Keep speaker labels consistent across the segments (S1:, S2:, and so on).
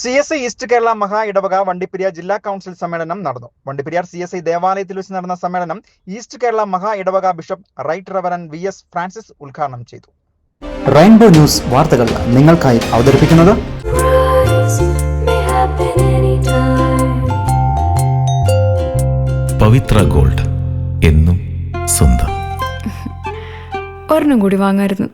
S1: C S I East Kerala മഹാ ഇടവക വണ്ടിപ്പെരിയാർ ജില്ലാ കൗൺസിൽ സമ്മേളനം നടന്നു. വണ്ടിപ്പെരിയാർ സി എസ് ഐ ദേവാലയത്തിൽ വെച്ച് നടന്ന സമ്മേളനം ഈസ്റ്റ് കേരള മഹാ ഇടവക bishop right reverend V S Francis ഉദ്ഘാടനം ചെയ്തു.
S2: റെയിൻബോ ന്യൂസ് വാർത്തകൾ നിങ്ങൾക്കായി അവതരിപ്പിക്കുന്നത്.
S3: പവിത്ര ഗോൾഡ് എന്നും സ്വന്തം.
S4: ഒരെണ്ണം കൂടി വാങ്ങായിരുന്നു.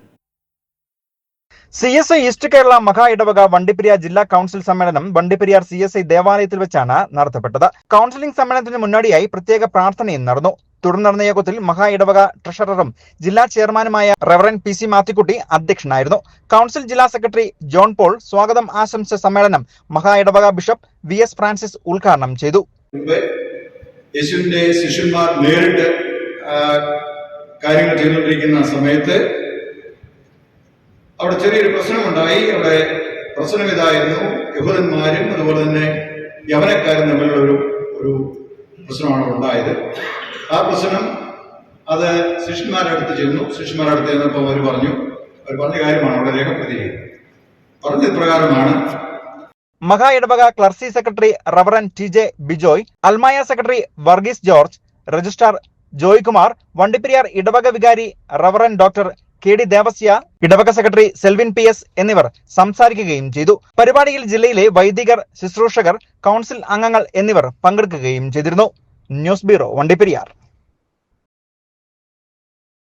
S1: C S I East Kerala മഹാ ഇടവക വണ്ടിപ്പെരിയാർ ജില്ലാ കൌൺസിൽ സമ്മേളനം വണ്ടിപ്പെരിയാർ സി എസ് ഐ ദേവാലയത്തിൽ വെച്ചാണ് നടത്തപ്പെട്ടത്. കൌൺസിലിംഗ് സമ്മേളനത്തിന് മുന്നോടിയായി പ്രത്യേക പ്രാർത്ഥനയും നടന്നു. തുടർന്ന് നടന്ന യോഗത്തിൽ മഹാ ഇടവക ട്രഷററും ജില്ലാ ചെയർമാനുമായ റെവറൻ പി സി മാത്തിക്കുട്ടി അധ്യക്ഷനായിരുന്നു. കൌൺസിൽ ജില്ലാ സെക്രട്ടറി ജോൺ പോൾ സ്വാഗതം ആശംസ സമ്മേളനം മഹാ ഇടവക ബിഷപ്പ് വി എസ് ഫ്രാൻസിസ് ഉദ്ഘാടനം ചെയ്തു.
S5: യേശുവിന്റെ ശിഷ്യന്മാർ നേരിട്ട് കാര്യങ്ങൾ ചെയ്തുകൊണ്ടിരിക്കുന്ന സമയത്ത് അവിടെ ചെറിയൊരു പ്രശ്നമുണ്ടായി. അവിടെ പ്രശ്നം ഇതായിരുന്നു. യഹൂദന്മാരും അതുപോലെ തന്നെ യവനക്കാരും തമ്മിലുള്ള ഒരു ഒരു പ്രശ്നമാണ് ഉണ്ടായത്. ആ പ്രശ്നം അത് ശിഷ്യന്മാരുടെ അടുത്ത് ചെന്നു. ശിഷ്യന്മാരുടെ അടുത്ത് ചെന്നപ്പോൾ അവർ പറഞ്ഞു അവർ പറഞ്ഞ കാര്യമാണ് അവിടെ രേഖപ്പെടുത്തി പറഞ്ഞ പ്രകാരമാണ്
S1: മഹാ ഇടവക clergy secretary reverend T J Bijoy അൽമായ secretary Varghese George registrar Joykumar Vandiperiyar ഇടവക വികാരി reverend doctor K D Devasya ഇടവക സെക്രട്ടറി സെൽവിൻ പി എസ് എന്നിവർ സംസാരിക്കുകയും ചെയ്തു. പരിപാടിയിൽ ജില്ലയിലെ വൈദികർ ശുശ്രൂഷകർ കൗൺസിൽ അംഗങ്ങൾ എന്നിവർ പങ്കെടുക്കുകയും ചെയ്തിരുന്നു. News bureau Vandiperiyar.